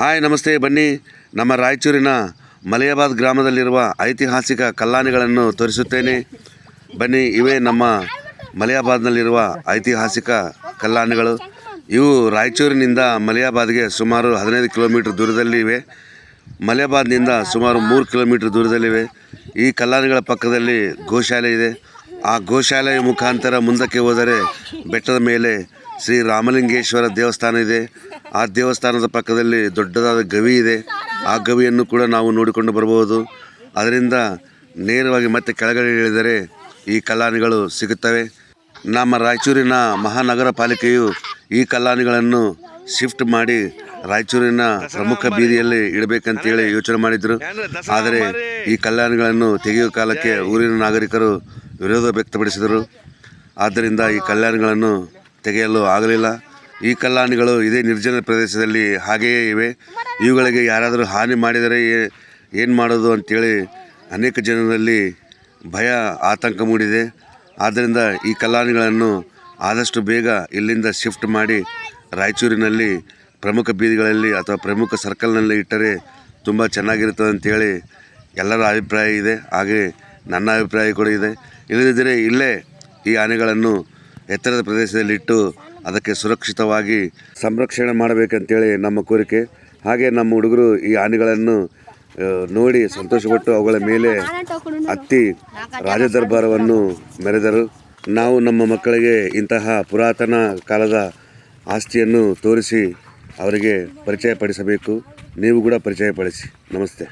Hi, ನಮಸ್ತೆ ಬನ್ನಿ. ನಮ್ಮ ರಾಯಚೂರಿನ ಮಲಯಾಬಾದ್ ಗ್ರಾಮದಲ್ಲಿರುವ ಐತಿಹಾಸಿಕ ಕಲ್ಲಾನೆಗಳನ್ನು ತೋರಿಸುತ್ತೇನೆ. ಬನ್ನಿ, ಇವೇ ನಮ್ಮ ಮಲಯಾಬಾದ್ನಲ್ಲಿರುವ ಐತಿಹಾಸಿಕ ಕಲ್ಲಾಣಿಗಳು ಇವು ರಾಯಚೂರಿನಿಂದ ಮಲಯಾಬಾದ್ಗೆ ಸುಮಾರು ಹದಿನೈದು ಕಿಲೋಮೀಟ್ರ್ ದೂರದಲ್ಲಿ ಇವೆ. ಮಲಯಾಬಾದ್ನಿಂದ ಸುಮಾರು ಮೂರು ಕಿಲೋಮೀಟ್ರ್ ದೂರದಲ್ಲಿವೆ ಈ ಕಲ್ಲಾನೆಗಳ ಪಕ್ಕದಲ್ಲಿ ಗೋಶಾಲೆ ಇದೆ. ಆ ಗೋಶಾಲೆಯ ಮುಖಾಂತರ ಮುಂದಕ್ಕೆ ಹೋದರೆ ಬೆಟ್ಟದ ಮೇಲೆ ಶ್ರೀ ರಾಮಲಿಂಗೇಶ್ವರ ದೇವಸ್ಥಾನ ಇದೆ. ಆ ದೇವಸ್ಥಾನದ ಪಕ್ಕದಲ್ಲಿ ದೊಡ್ಡದಾದ ಗವಿ ಇದೆ. ಆ ಗವಿಯನ್ನು ಕೂಡ ನಾವು ನೋಡಿಕೊಂಡು ಬರಬಹುದು ಅದರಿಂದ ನೇರವಾಗಿ ಮತ್ತೆ ಕೆಳಗಡೆ ಇಳಿದರೆ ಈ ಕಲ್ಲಾನಿಗಳು ಸಿಗುತ್ತವೆ. ನಮ್ಮ ರಾಯಚೂರಿನ ಮಹಾನಗರ ಪಾಲಿಕೆಯು ಈ ಕಲ್ಲಾಣಿಗಳನ್ನು ಶಿಫ್ಟ್ ಮಾಡಿ ರಾಯಚೂರಿನ ಪ್ರಮುಖ ಬೀದಿಯಲ್ಲಿ ಇಡಬೇಕಂತೇಳಿ ಯೋಚನೆ ಮಾಡಿದರು. ಆದರೆ ಈ ಕಲ್ಯಾಣಿಗಳನ್ನು ತೆಗೆಯುವ ಕಾಲಕ್ಕೆ ಊರಿನ ನಾಗರಿಕರು ವಿರೋಧ ವ್ಯಕ್ತಪಡಿಸಿದರು. ಆದ್ದರಿಂದ ಈ ಕಲ್ಯಾಣಿಗಳನ್ನು ತೆಗೆಯಲು ಆಗಲಿಲ್ಲ. ಈ ಕಲ್ಲಾನಿಗಳು ಇದೇ ನಿರ್ಜನ ಪ್ರದೇಶದಲ್ಲಿ ಹಾಗೆಯೇ ಇವೆ. ಇವುಗಳಿಗೆ ಯಾರಾದರೂ ಹಾನಿ ಮಾಡಿದರೆ ಏನು ಮಾಡೋದು ಅಂತೇಳಿ ಅನೇಕ ಜನರಲ್ಲಿ ಭಯ, ಆತಂಕ ಮೂಡಿದೆ. ಆದ್ದರಿಂದ ಈ ಕಲ್ಲಾನಿಗಳನ್ನು ಆದಷ್ಟು ಬೇಗ ಇಲ್ಲಿಂದ ಶಿಫ್ಟ್ ಮಾಡಿ ರಾಯಚೂರಿನಲ್ಲಿ ಪ್ರಮುಖ ಬೀದಿಗಳಲ್ಲಿ ಅಥವಾ ಪ್ರಮುಖ ಸರ್ಕಲ್ನಲ್ಲಿ ಇಟ್ಟರೆ ತುಂಬ ಚೆನ್ನಾಗಿರುತ್ತದೆ ಅಂತೇಳಿ ಎಲ್ಲರ ಅಭಿಪ್ರಾಯ ಇದೆ. ಹಾಗೆ ನನ್ನ ಅಭಿಪ್ರಾಯ ಕೂಡ ಇದೆ. ಇಲ್ಲದಿದ್ದರೆ ಇಲ್ಲೇ ಈ ಆನೆಗಳನ್ನು ಎತ್ತರದ ಪ್ರದೇಶದಲ್ಲಿಟ್ಟು ಅದಕ್ಕೆ ಸುರಕ್ಷಿತವಾಗಿ ಸಂರಕ್ಷಣೆ ಮಾಡಬೇಕಂತೇಳಿ ನಮ್ಮ ಕೋರಿಕೆ. ಹಾಗೆ ನಮ್ಮ ಹುಡುಗರು ಈ ಆನೆಗಳನ್ನು ನೋಡಿ ಸಂತೋಷಪಟ್ಟು ಅವುಗಳ ಮೇಲೆ ಹತ್ತಿ ರಾಜದರ್ಬಾರವನ್ನು ಮೆರೆದರು. ನಾವು ನಮ್ಮ ಮಕ್ಕಳಿಗೆ ಇಂತಹ ಪುರಾತನ ಕಾಲದ ಆಸ್ತಿಯನ್ನು ತೋರಿಸಿ ಅವರಿಗೆ ಪರಿಚಯ ಪಡಿಸಬೇಕು ನೀವು ಕೂಡ ಪರಿಚಯ ಪಡಿಸಿ ನಮಸ್ತೆ.